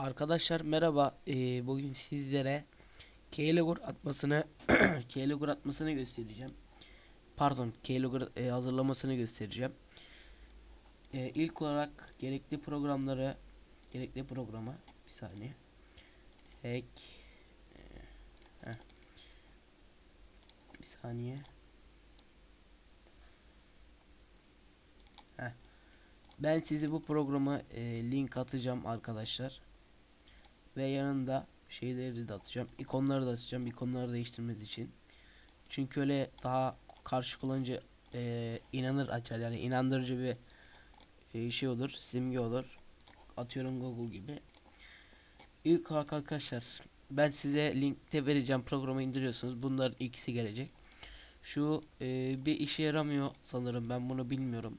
Arkadaşlar merhaba. Ee, bugün sizlere keylogger atmasını keylogger atmasını göstereceğim. Pardon, keylogger e, hazırlamasını göstereceğim. Ee, ilk olarak gerekli programları gerekli programa bir saniye. Hack e, bir saniye. Heh. Ben size bu programa e, link atacağım arkadaşlar. Ve yanında şeyleri de atacağım. ikonları da atacağım. ikonları değiştirmeniz için. Çünkü öyle daha karşı kullanıcı e, inanır açar. Yani inandırıcı bir e, şey olur. Simge olur. Atıyorum Google gibi. İlk olarak arkadaşlar ben size linkte vereceğim programı indiriyorsunuz. Bunların ikisi gelecek. Şu e, bir işe yaramıyor sanırım. Ben bunu bilmiyorum.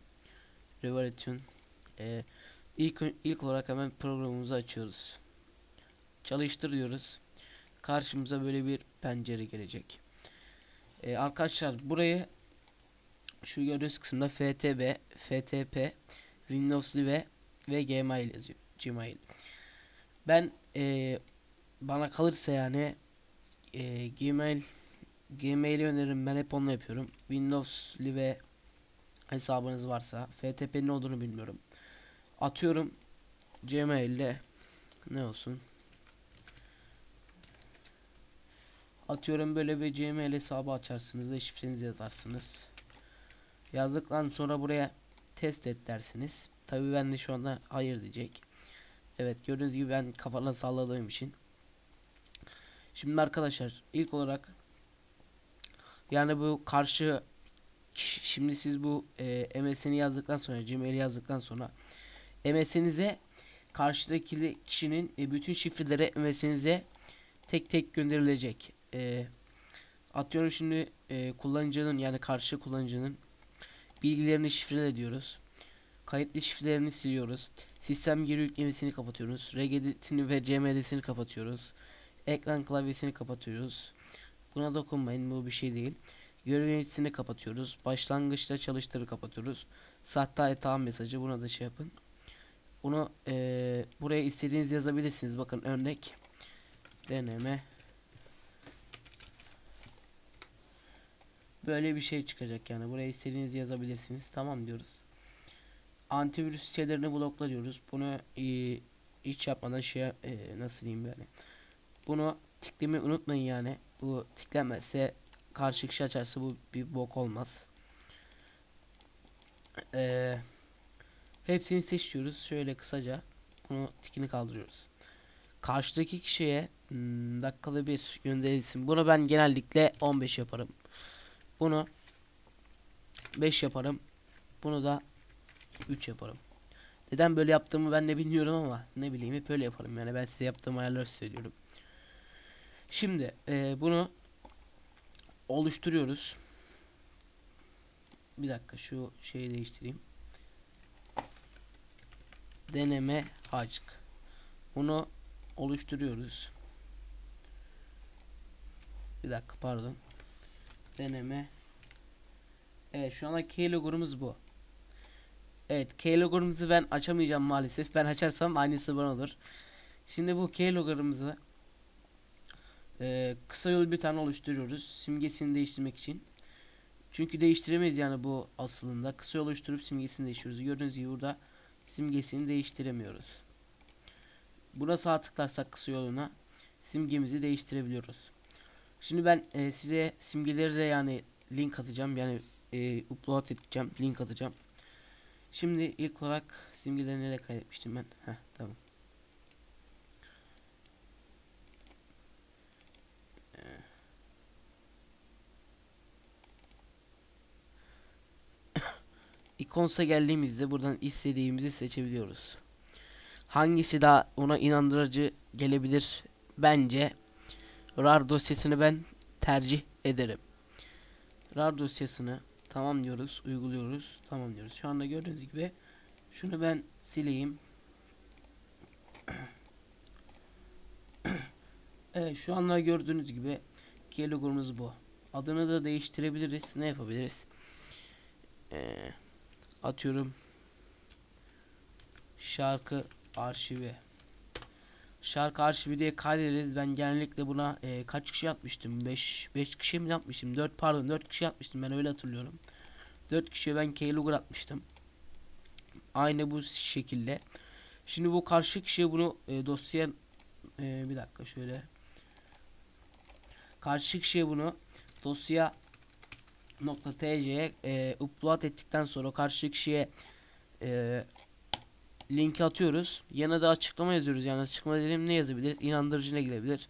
Revolution. E, ilk ilk olarak hemen programımızı açıyoruz çalıştırıyoruz. Karşımıza böyle bir pencere gelecek. Ee, arkadaşlar burayı şu gördüğünüz kısımda FTB, FTP, Windows Live ve Gmail yazıyor. Gmail. Ben e, bana kalırsa yani e, Gmail Gmail'i öneririm. Ben hep onu yapıyorum. Windows Live hesabınız varsa FTP'nin olduğunu bilmiyorum. Atıyorum Gmail'le ne olsun Atıyorum böyle bir Gmail hesabı açarsınız ve şifrenizi yazarsınız. Yazdıktan sonra buraya test et dersiniz. Tabi ben de şu anda hayır diyecek. Evet gördüğünüz gibi ben kafana salladığım için. Şimdi arkadaşlar ilk olarak yani bu karşı şimdi siz bu e, MSN'i yazdıktan sonra Gmail yazdıktan sonra MS'inize karşıdaki kişinin e, bütün şifreleri MS'inize tek tek gönderilecek e, atıyorum şimdi e, kullanıcının yani karşı kullanıcının bilgilerini şifrele diyoruz. Kayıtlı şifrelerini siliyoruz. Sistem geri yüklemesini kapatıyoruz. Regeditini ve CMD'sini kapatıyoruz. Ekran klavyesini kapatıyoruz. Buna dokunmayın bu bir şey değil. Görev yöneticisini kapatıyoruz. Başlangıçta çalıştırı kapatıyoruz. Sahte hata mesajı buna da şey yapın. Bunu e, buraya istediğiniz yazabilirsiniz. Bakın örnek deneme Böyle bir şey çıkacak yani. Buraya istediğinizi yazabilirsiniz. Tamam diyoruz. Antivirüs sitelerini blokla diyoruz. Bunu e, hiç yapmadan şey e, nasıl diyeyim yani. Bunu tiklemeyi unutmayın yani. Bu tiklenmezse karşı kişi açarsa bu bir bok olmaz. Ee, hepsini seçiyoruz. Şöyle kısaca bunu tikini kaldırıyoruz. Karşıdaki kişiye hmm, dakikalı bir gönderilsin. Bunu ben genellikle 15 yaparım. Bunu 5 yaparım. Bunu da 3 yaparım. Neden böyle yaptığımı ben de bilmiyorum ama ne bileyim hep öyle yaparım. Yani ben size yaptığım ayarları söylüyorum. Şimdi e, bunu oluşturuyoruz. Bir dakika şu şeyi değiştireyim. Deneme açık. Bunu oluşturuyoruz. Bir dakika pardon deneme. Evet şu anda keylogger'ımız bu. Evet keylogger'ımızı ben açamayacağım maalesef. Ben açarsam aynısı bana olur. Şimdi bu keylogger'ımızı e, kısa yol bir tane oluşturuyoruz simgesini değiştirmek için. Çünkü değiştiremeyiz yani bu aslında. Kısa oluşturup simgesini değiştiriyoruz. Gördüğünüz gibi burada simgesini değiştiremiyoruz. Buna sağ tıklarsak kısa yoluna simgemizi değiştirebiliyoruz Şimdi ben e, size simgeleri de yani link atacağım. Yani e, upload edeceğim. Link atacağım. Şimdi ilk olarak simgeleri nereye kaydetmiştim ben? Heh tamam. ikonsa geldiğimizde buradan istediğimizi seçebiliyoruz. Hangisi daha ona inandırıcı gelebilir? Bence rar dosyasını ben tercih ederim. rar dosyasını tamam diyoruz, uyguluyoruz, tamam diyoruz. Şu anda gördüğünüz gibi şunu ben sileyim. evet şu anda gördüğünüz gibi keylogger'ımız bu. Adını da değiştirebiliriz. Ne yapabiliriz? Ee, atıyorum şarkı arşivi şarkı arşivi diye kaydederiz. Ben genellikle buna e, kaç kişi yapmıştım? 5 5 kişi mi yapmıştım? 4 pardon 4 kişi yapmıştım. Ben öyle hatırlıyorum. 4 kişiye ben keylogger atmıştım. Aynı bu şekilde. Şimdi bu karşı kişiye bunu e, dosyaya e, bir dakika şöyle. Karşı kişiye bunu dosya nokta tc'ye e, upload ettikten sonra karşı kişiye e, linki atıyoruz. Yanına da açıklama yazıyoruz. Yani açıklama dedim ne yazabiliriz? İnandırıcı ne girebilir?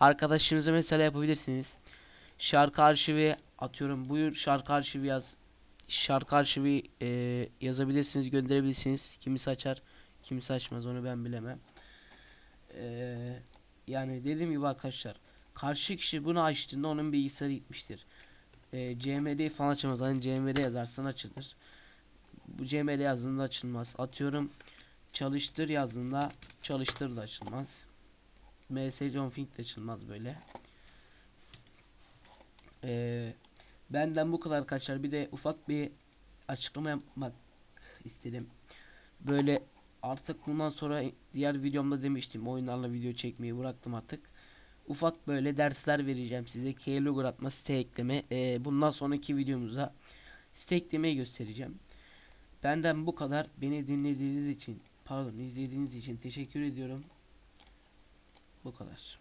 Arkadaşınıza mesela yapabilirsiniz. Şarkı arşivi atıyorum. Buyur şarkı arşivi yaz. Şarkı arşivi e, yazabilirsiniz, gönderebilirsiniz. Kimisi açar, kimisi açmaz onu ben bilemem. E, yani dediğim gibi arkadaşlar karşı kişi bunu açtığında onun bilgisayarı gitmiştir. E, CMD falan açamaz. Hani CMD yazarsan açılır. Bu CMD yazdığında açılmaz. Atıyorum çalıştır yazdığında çalıştır da açılmaz. MS config de açılmaz böyle. Ee, benden bu kadar arkadaşlar. Bir de ufak bir açıklama yapmak istedim. Böyle artık bundan sonra diğer videomda demiştim oyunlarla video çekmeyi bıraktım artık. Ufak böyle dersler vereceğim size. Keylogger atma, site ekleme. Ee, bundan sonraki videomuzda site eklemeyi göstereceğim. Benden bu kadar. Beni dinlediğiniz için, pardon izlediğiniz için teşekkür ediyorum. Bu kadar.